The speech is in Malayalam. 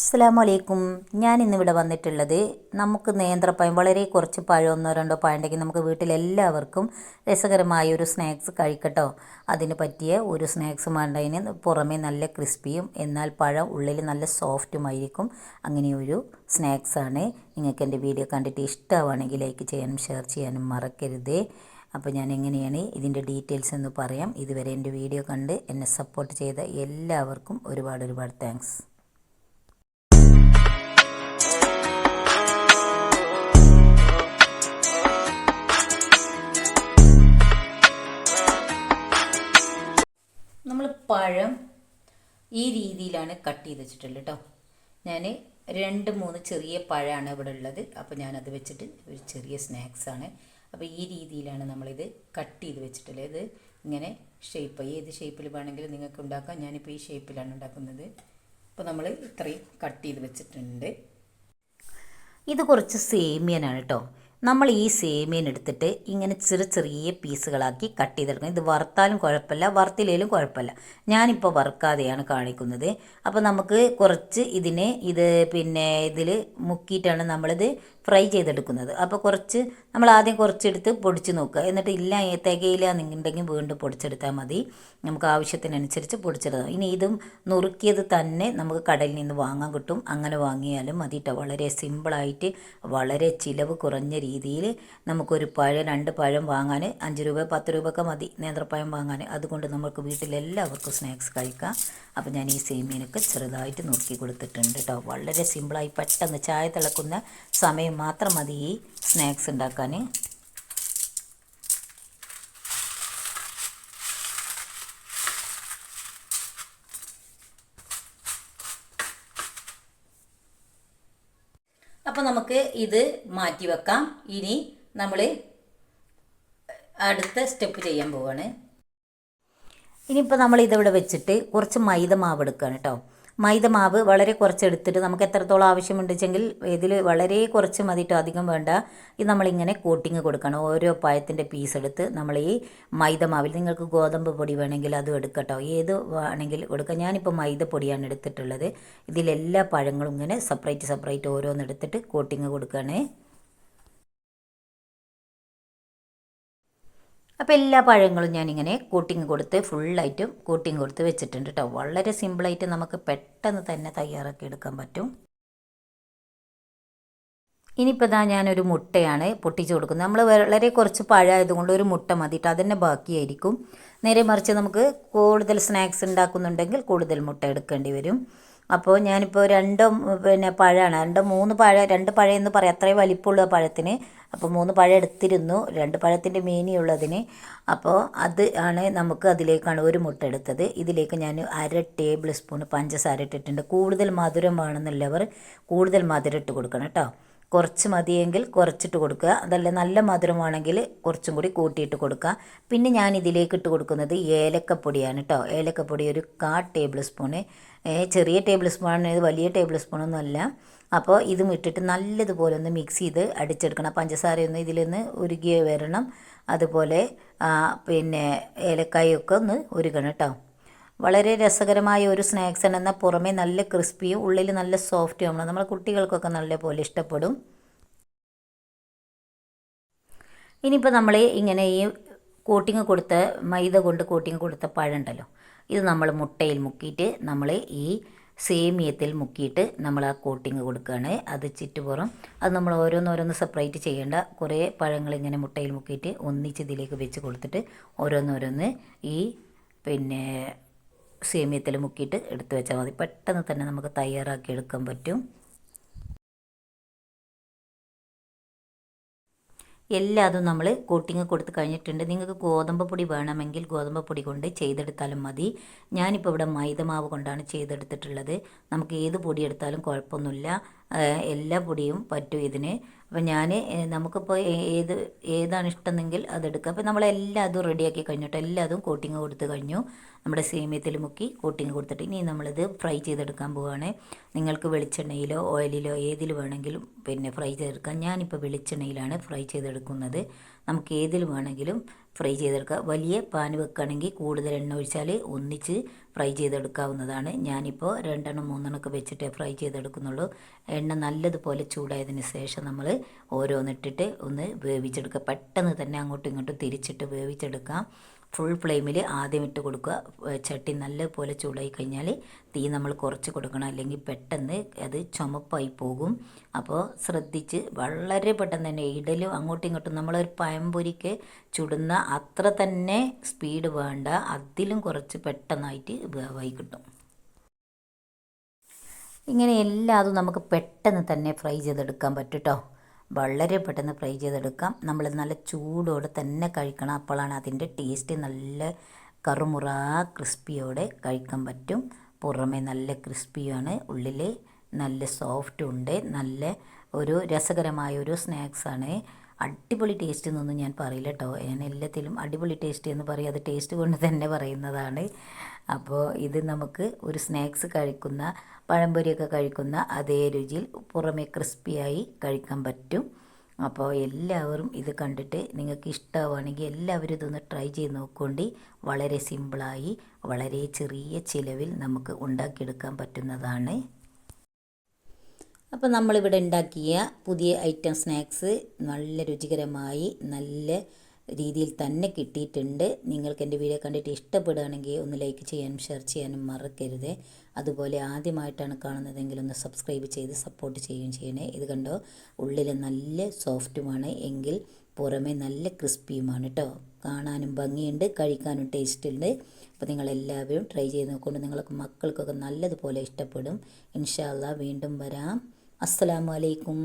അസ്സലാമലൈക്കും. ഞാൻ ഇന്നിവിടെ വന്നിട്ടുള്ളത് നമുക്ക് നേന്ത്രപ്പഴം വളരെ കുറച്ച് പഴം ഒന്നോ രണ്ടോ പഴം ഉണ്ടെങ്കിൽ നമുക്ക് വീട്ടിലെല്ലാവർക്കും രസകരമായ ഒരു സ്നാക്സ് കഴിക്കട്ടോ. അതിന് പറ്റിയ ഒരു സ്നാക്സ് വേണ്ടതിന് പുറമേ നല്ല ക്രിസ്പിയും എന്നാൽ പഴം ഉള്ളിൽ നല്ല സോഫ്റ്റുമായിരിക്കും അങ്ങനെയൊരു സ്നാക്സാണ് നിങ്ങൾക്ക് എന്റെ വീഡിയോ കണ്ടിട്ട് ഇഷ്ടമാണെങ്കിൽ ലൈക്ക് ചെയ്യാനും ഷെയർ ചെയ്യാനും മറക്കരുത്. അപ്പോൾ ഞാൻ എങ്ങനെയാണ് ഇതിന്റെ ഡീറ്റെയിൽസ് എന്ന് പറയാം. ഇതുവരെ എന്റെ വീഡിയോ കണ്ട് എന്നെ സപ്പോർട്ട് ചെയ്ത എല്ലാവർക്കും ഒരുപാട് ഒരുപാട് താങ്ക്സ്. പഴം ഈ രീതിയിലാണ് കട്ട് ചെയ്ത് വെച്ചിട്ടുള്ളത് കേട്ടോ. ഞാൻ രണ്ട് മൂന്ന് ചെറിയ പഴമാണ് ഇവിടെ ഉള്ളത്. അപ്പോൾ ഞാനത് വെച്ചിട്ട് ഒരു ചെറിയ സ്നാക്സാണ് അപ്പോൾ ഈ രീതിയിലാണ് നമ്മളിത് കട്ട് ചെയ്ത് വെച്ചിട്ടുള്ളത്. ഇത് ഇങ്ങനെ ഷേപ്പ് ഏത് ഷേപ്പിൽ വേണമെങ്കിലും നിങ്ങൾക്ക് ഉണ്ടാക്കാം. ഞാനിപ്പോൾ ഈ ഷേപ്പിലാണ് ഉണ്ടാക്കുന്നത്. അപ്പോൾ നമ്മൾ ഇത്രയും കട്ട് ചെയ്ത് വെച്ചിട്ടുണ്ട്. ഇത് കുറച്ച് സേമിയനാണ് കേട്ടോ. നമ്മൾ ഈ സേമിയൻ എടുത്തിട്ട് ഇങ്ങനെ ചെറിയ ചെറിയ പീസുകളാക്കി കട്ട് ചെയ്തെടുക്കണം. ഇത് വറുത്താലും കുഴപ്പമില്ല വറുത്തില്ലേലും കുഴപ്പമില്ല. ഞാനിപ്പോൾ വറുക്കാതെയാണ് കാണിക്കുന്നത്. അപ്പോൾ നമുക്ക് കുറച്ച് ഇതിനെ ഇത് പിന്നെ ഇതിൽ മുക്കിയിട്ടാണ് നമ്മളിത് ഫ്രൈ ചെയ്തെടുക്കുന്നത്. അപ്പോൾ കുറച്ച് നമ്മൾ ആദ്യം കുറച്ചെടുത്ത് പൊടിച്ച് നോക്കുക. എന്നിട്ട് ഇല്ല തികയില്ല എന്നുണ്ടെങ്കിൽ വീണ്ടും പൊടിച്ചെടുത്താൽ മതി. നമുക്ക് ആവശ്യത്തിനനുസരിച്ച് പൊടിച്ചെടുക്കാം. ഇനി ഇതും നുറുക്കിയത് തന്നെ നമുക്ക് കടലിൽ നിന്ന് വാങ്ങാൻ കിട്ടും. അങ്ങനെ വാങ്ങിയാലും മതി കേട്ടോ വളരെ സിമ്പിളായിട്ട് വളരെ ചിലവ് കുറഞ്ഞ നമുക്കൊരു പഴം രണ്ട് പഴം വാങ്ങാൻ അഞ്ച് രൂപ പത്ത് രൂപയൊക്കെ മതി. നേന്ത്രപ്പഴം വാങ്ങാൻ. അതുകൊണ്ട് നമുക്ക് വീട്ടിലെല്ലാവർക്കും സ്നാക്സ് കഴിക്കാം. അപ്പോൾ ഞാൻ ഈ സേമിയനൊക്കെ ചെറുതായിട്ട് നുറുക്കി കൊടുത്തിട്ടുണ്ട് കേട്ടോ. വളരെ സിമ്പിളായി പെട്ടെന്ന് ചായ തിളക്കുന്ന സമയം മാത്രം മതി ഈ സ്നാക്സ് ഉണ്ടാക്കാൻ. അപ്പോൾ നമുക്ക് ഇത് മാറ്റി വെക്കാം. ഇനി നമ്മൾ അടുത്ത സ്റ്റെപ്പ് ചെയ്യാൻ പോവാണ്. ഇനിയിപ്പോൾ നമ്മൾ ഇതിവിടെ വെച്ചിട്ട് കുറച്ച് മൈദ മാവ് എടുക്കുകയാണ് കേട്ടോ. മൈദ മാവ് വളരെ കുറച്ച് എടുത്തിട്ട് നമുക്ക് എത്രത്തോളം ആവശ്യമുണ്ടെങ്കിൽ ഇതിൽ വളരെ കുറച്ച് മതിട്ടോ അധികം വേണ്ട. ഇത് നമ്മളിങ്ങനെ കോട്ടിങ് കൊടുക്കണം. ഓരോ പഴത്തിന്റെ പീസ് എടുത്ത് നമ്മൾ ഈ മൈദ മാവിൽ നിങ്ങൾക്ക് ഗോതമ്പ് പൊടി വേണമെങ്കിൽ അതും എടുക്കട്ടോ. ഏത് വേണമെങ്കിൽ കൊടുക്കാം ഞാനിപ്പോൾ മൈദ പൊടിയാണ് എടുത്തിട്ടുള്ളത്. ഇതിലെല്ലാ പഴങ്ങളും ഇങ്ങനെ സെപ്പറേറ്റ് സെപ്പറേറ്റ് ഓരോന്ന് എടുത്തിട്ട് കോട്ടിങ് കൊടുക്കുകയാണേ. അപ്പോൾ എല്ലാ പഴങ്ങളും ഞാനിങ്ങനെ കൂട്ടിങ് കൊടുത്ത് ഫുള്ളായിട്ടും കൂട്ടിങ് കൊടുത്ത് വെച്ചിട്ടുണ്ട് കേട്ടോ വളരെ സിമ്പിളായിട്ട് നമുക്ക് പെട്ടെന്ന് തന്നെ തയ്യാറാക്കി എടുക്കാൻ പറ്റും. ഇനിയിപ്പോൾ ഇതാ ഞാനൊരു മുട്ടയാണ് പൊട്ടിച്ച് കൊടുക്കുന്നത്. നമ്മൾ വളരെ കുറച്ച് പഴമായതുകൊണ്ട് ഒരു മുട്ട മതിയിട്ട് അതിന്റെ ബാക്കിയായിരിക്കും. നേരെ മറിച്ച് നമുക്ക് കൂടുതൽ സ്നാക്സ് ഉണ്ടാക്കുന്നുണ്ടെങ്കിൽ കൂടുതൽ മുട്ട എടുക്കേണ്ടി വരും. അപ്പോൾ ഞാനിപ്പോൾ രണ്ടോ പിന്നെ പഴമാണ്. രണ്ടോ മൂന്ന് പഴ രണ്ട് പഴയെന്ന് പറയാം. അത്രയും വലിപ്പമുള്ള പഴത്തിന് അപ്പോൾ മൂന്ന് പഴം എടുത്തിരുന്നു. രണ്ട് പഴത്തിന്റെ മീനിയുള്ളതിന് അപ്പോൾ അത് ആണ് നമുക്ക് അതിലേക്കാണ് ഒരു മുട്ട എടുത്തത്. ഇതിലേക്ക് ഞാൻ അര ടേബിൾ സ്പൂൺ പഞ്ചസാര ഇട്ടിട്ടുണ്ട്. കൂടുതൽ മധുരം വേണമെന്നുള്ളവർ കൂടുതൽ മധുരം ഇട്ട് കൊടുക്കണം കേട്ടോ. കുറച്ച് മതിയെങ്കിൽ കുറച്ചിട്ട് കൊടുക്കുക. അതല്ല നല്ല മധുരമാണെങ്കിൽ കുറച്ചും കൂടി കൂട്ടിയിട്ട് കൊടുക്കുക. പിന്നെ ഞാൻ ഇതിലേക്ക് ഇട്ട് കൊടുക്കുന്നത് ഏലക്കപ്പൊടിയാണ് കേട്ടോ. ഏലക്കപ്പൊടി ഒരു കാ ടേബിൾ സ്പൂണ്. ചെറിയ ടേബിൾ സ്പൂണാണ് വലിയ ടേബിൾ സ്പൂണൊന്നും അല്ല. അപ്പോൾ ഇതും ഇട്ടിട്ട് നല്ലതുപോലെ ഒന്ന് മിക്സ് ചെയ്ത് അടിച്ചെടുക്കണം. പഞ്ചസാരയൊന്ന് ഇതിൽ നിന്ന് ഉരുകി വരണം. അതുപോലെ പിന്നെ ഏലക്കായൊക്കെ ഒന്ന് ഉരുകണം കേട്ടോ വളരെ രസകരമായ ഒരു സ്നാക്സ് ആണ്. എന്നാൽ പുറമേ നല്ല ക്രിസ്പിയും ഉള്ളിൽ നല്ല സോഫ്റ്റും ആവണം. നമ്മുടെ കുട്ടികൾക്കൊക്കെ നല്ല പോലെ ഇഷ്ടപ്പെടും. ഇനിയിപ്പോൾ നമ്മൾ ഇങ്ങനെ ഈ കോട്ടിങ് കൊടുത്ത മൈദ കൊണ്ട് കോട്ടിങ് കൊടുത്ത പഴം ഉണ്ടല്ലോ. ഇത് നമ്മൾ മുട്ടയിൽ മുക്കിയിട്ട് നമ്മൾ ഈ സേമിയത്തിൽ മുക്കിയിട്ട് നമ്മൾ ആ കോട്ടിങ് കൊടുക്കുകയാണ്. അത് ചുറ്റുപുറം അത് നമ്മൾ ഓരോന്നോരോന്ന് സെപ്പറേറ്റ് ചെയ്യേണ്ട കുറേ പഴങ്ങൾ ഇങ്ങനെ മുട്ടയിൽ മുക്കിയിട്ട് ഒന്നിച്ച് ഇതിലേക്ക് വെച്ച് കൊടുത്തിട്ട് ഓരോന്നോരോന്ന് ഈ പിന്നെ സേമിയത്തിൽ മുക്കിയിട്ട് എടുത്ത് വെച്ചാൽ മതി. പെട്ടെന്ന് തന്നെ നമുക്ക് തയ്യാറാക്കി എടുക്കാൻ പറ്റും. എല്ലാതും നമ്മൾ കോട്ടിങ് കൊടുത്ത് കഴിഞ്ഞിട്ടുണ്ട്. നിങ്ങൾക്ക് ഗോതമ്പ് പൊടി വേണമെങ്കിൽ ഗോതമ്പ് പൊടി കൊണ്ട് ചെയ്തെടുത്താലും മതി. ഞാനിപ്പോൾ ഇവിടെ മൈദമാവ് കൊണ്ടാണ് ചെയ്തെടുത്തിട്ടുള്ളത്. നമുക്ക് ഏത് പൊടി എടുത്താലും കുഴപ്പമൊന്നുമില്ല. എല്ലാ പൊടിയും പറ്റും ഇതിന്. അപ്പം ഞാൻ നമുക്കിപ്പോൾ ഏത് ഏതാണ് ഇഷ്ടമെങ്കിൽ അതെടുക്കുക അപ്പോൾ നമ്മളെല്ലാം അതും റെഡിയാക്കി കഴിഞ്ഞിട്ട് എല്ലാതും കോട്ടിങ് കൊടുത്ത് കഴിഞ്ഞു. നമ്മുടെ സേമിയത്തിൽ മുക്കി കോട്ടിങ് കൊടുത്തിട്ട് ഇനി നമ്മളിത് ഫ്രൈ ചെയ്തെടുക്കാൻ പോവുകയാണ് നിങ്ങൾക്ക് വെളിച്ചെണ്ണയിലോ ഓയിലിലോ ഏതിൽ വേണമെങ്കിലും പിന്നെ ഫ്രൈ ചെയ്തെടുക്കാം. ഞാനിപ്പോൾ വെളിച്ചെണ്ണയിലാണ് ഫ്രൈ ചെയ്തെടുക്കുന്നത്. നമുക്ക് ഏതിൽ വേണമെങ്കിലും ഫ്രൈ ചെയ്തെടുക്കുക വലിയ പാൻ വെക്കുകയാണെങ്കിൽ കൂടുതൽ എണ്ണ ഒഴിച്ചാൽ ഒന്നിച്ച് ഫ്രൈ ചെയ്തെടുക്കാവുന്നതാണ്. ഞാനിപ്പോൾ രണ്ടെണ്ണം മൂന്നെണ്ണമൊക്കെ വെച്ചിട്ടേ ഫ്രൈ ചെയ്തെടുക്കുന്നുള്ളൂ. എണ്ണ നല്ലതുപോലെ ചൂടായതിന് ശേഷം നമ്മൾ ഓരോന്നിട്ടിട്ട് ഒന്ന് വേവിച്ചെടുക്കുക പെട്ടെന്ന് തന്നെ അങ്ങോട്ടും ഇങ്ങോട്ടും തിരിച്ചിട്ട് വേവിച്ചെടുക്കാം. ഫുൾ ഫ്ലെയിമിൽ ആദ്യം ഇട്ട് കൊടുക്കുക. ചട്ടി നല്ലപോലെ ചൂടായി കഴിഞ്ഞാൽ തീ നമ്മൾ കുറച്ച് കൊടുക്കണം. അല്ലെങ്കിൽ പെട്ടെന്ന് അത് ചുമപ്പായി പോകും. അപ്പോൾ ശ്രദ്ധിച്ച് വളരെ പെട്ടെന്ന് തന്നെ ഇടലും അങ്ങോട്ടും ഇങ്ങോട്ടും നമ്മളൊരു പഴംപൊരിക്ക് ചുടുന്ന അത്ര തന്നെ സ്പീഡ് വേണ്ട. അതിലും കുറച്ച് പെട്ടെന്നായിട്ട് വേവായി കിട്ടും. ഇങ്ങനെ എല്ലാതും നമുക്ക് പെട്ടെന്ന് തന്നെ ഫ്രൈ ചെയ്തെടുക്കാൻ പറ്റും കേട്ടോ വളരെ പെട്ടെന്ന് ഫ്രൈ ചെയ്തെടുക്കാം. നമ്മൾ നല്ല ചൂടോടെ തന്നെ കഴിക്കണം. അപ്പോഴാണ് അതിന്റെ ടേസ്റ്റ് നല്ല കറുമുറ ക്രിസ്പിയോടെ കഴിക്കാൻ പറ്റും. പുറമെ നല്ല ക്രിസ്പിയാണ്. ഉള്ളിൽ നല്ല സോഫ്റ്റ് ഉണ്ട് നല്ല ഒരു രസകരമായ ഒരു സ്നാക്സാണ്. അടിപൊളി ടേസ്റ്റ് എന്നൊന്നും ഞാൻ പറയില്ല കേട്ടോ ഞാൻ എല്ലാത്തിലും അടിപൊളി ടേസ്റ്റ് എന്ന് പറയും. അത് ടേസ്റ്റ് കൊണ്ട് തന്നെ പറയുന്നതാണ്. അപ്പോൾ ഇത് നമുക്ക് ഒരു സ്നാക്സ് കഴിക്കുന്ന പഴംപൊരിയൊക്കെ കഴിക്കുന്ന അതേ രുചിയിൽ പുറമെ ക്രിസ്പിയായി കഴിക്കാൻ പറ്റും. അപ്പോൾ എല്ലാവരും ഇത് കണ്ടിട്ട് നിങ്ങൾക്ക് ഇഷ്ടമാവുകയാണെങ്കിൽ എല്ലാവരും ഇതൊന്ന് ട്രൈ ചെയ്ത് നോക്കുകൊണ്ട്. വളരെ സിമ്പിളായി വളരെ ചെറിയ ചിലവിൽ നമുക്ക് ഉണ്ടാക്കിയെടുക്കാൻ പറ്റുന്നതാണ്. അപ്പോൾ നമ്മളിവിടെ ഉണ്ടാക്കിയ പുതിയ ഐറ്റം സ്നാക്സ് നല്ല രുചികരമായി നല്ല രീതിയിൽ തന്നെ കിട്ടിയിട്ടുണ്ട്. നിങ്ങൾക്ക് എന്റെ വീഡിയോ കണ്ടിട്ട് ഇഷ്ടപ്പെടുകയാണെങ്കിൽ ഒന്ന് ലൈക്ക് ചെയ്യാനും ഷെയർ ചെയ്യാനും മറക്കരുത്. അതുപോലെ ആദ്യമായിട്ടാണ് കാണുന്നതെങ്കിൽ ഒന്ന് സബ്സ്ക്രൈബ് ചെയ്ത് സപ്പോർട്ട് ചെയ്യുകയും ചെയ്യണേ. ഇത് കണ്ടോ? ഉള്ളിൽ നല്ല സോഫ്റ്റുമാണ്. എങ്കിൽ പുറമേ നല്ല ക്രിസ്പിയുമാണ് കേട്ടോ. കാണാനും ഭംഗിയുണ്ട് കഴിക്കാനും ടേസ്റ്റ് ഉണ്ട് അപ്പോൾ നിങ്ങളെല്ലാവരും ട്രൈ ചെയ്ത് നോക്കൊണ്ട് നിങ്ങൾക്ക് മക്കൾക്കൊക്കെ നല്ലതുപോലെ ഇഷ്ടപ്പെടും. ഇൻഷാല്ല വീണ്ടും വരാം. അസ്സലാമു അലൈക്കും.